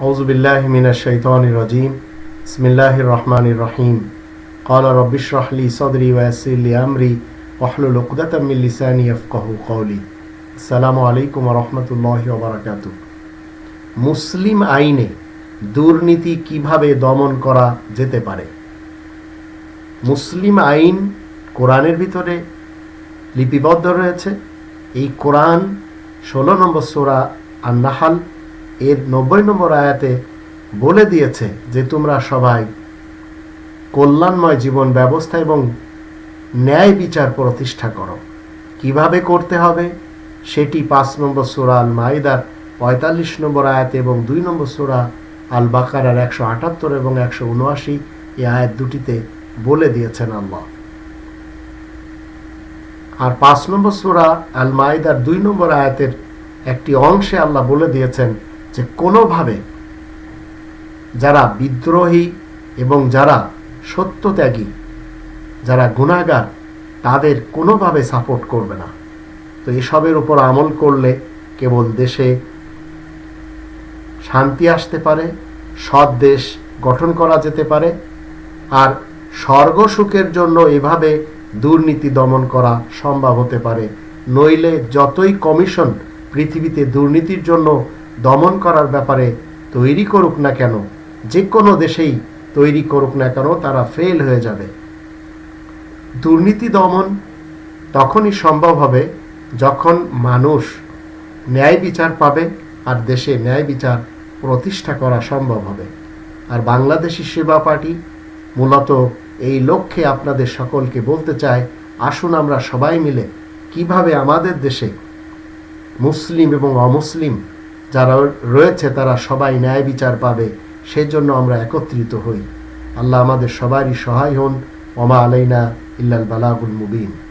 أعوذ بالله من الشيطان الرجيم بسم الله الرحمن الرحيم قال رب اشرح لي صدري ويسر لي أمري واحلل عقدة من لساني يفقه قولي السلام عليكم ورحمة الله وبركاته মুসলিম আইনে দুর্নীতি কিভাবে দমন করা যেতে পারে মুসলিম আইন কোরআনের ভিতরে লিপিবদ্ধ রয়েছে এই কোরআন ষোলো নম্বর সোরা আর নাহাল এর নব্বই নম্বর আয়াতে বলে দিয়েছে যে তোমরা সবাই কল্যাণময় জীবন ব্যবস্থা এবং ন্যায় বিচার প্রতিষ্ঠা করো। কীভাবে করতে হবে? সেটি পাঁচ নম্বর সোরা আল মাইদার পঁয়তাল্লিশ নম্বর আয়াতে এবং দুই নম্বর সোরা আল বাকারার একশো আটাত্তর এবং একশো উনআশি এই আয়াত দুটিতে বলে দিয়েছেন আল্লাহ। আর পাঁচ নম্বর সোরা আল মাইদার দুই নম্বর আয়াতের একটি অংশে আল্লাহ বলে দিয়েছেন যে কোনোভাবে যারা বিদ্রোহী এবং যারা সত্যত্যাগী, যারা গুণাগার তাদের কোনোভাবে সাপোর্ট করবে না। তো এসবের উপর আমল করলে কেবল দেশে শান্তি আসতে পারে, সৎ দেশ গঠন করা যেতে পারে, আর স্বর্গ সুখের জন্য এভাবে দুর্নীতি দমন করা সম্ভব হতে পারে। নইলে যতই কমিশন পৃথিবীতে দুর্নীতির জন্য দমন করার ব্যাপারে তৈরি করুক না কেন, যে কোনো দেশেই তৈরি করুক না কেন তারা ফেল হয়ে যাবে। দুর্নীতি দমন তখনই সম্ভব হবে যখন মানুষ ন্যায় বিচার পাবে আর দেশে ন্যায় বিচার প্রতিষ্ঠা করা সম্ভব হবে। আর বাংলাদেশি সেবা পার্টি মূলত এই লক্ষ্যে আপনাদের সকলকে বলতে চায়, আসুন আমরা সবাই মিলে কীভাবে আমাদের দেশে মুসলিম এবং অমুসলিম যারা রয়েছে তারা সবাই ন্যায় বিচার পাবে। সেজন্য আমরা একত্রিত হই। আল্লাহ আমাদের সবারই সহায় হন। ওমা আলাইনা ইল্লাল বালাগুল মুবিন।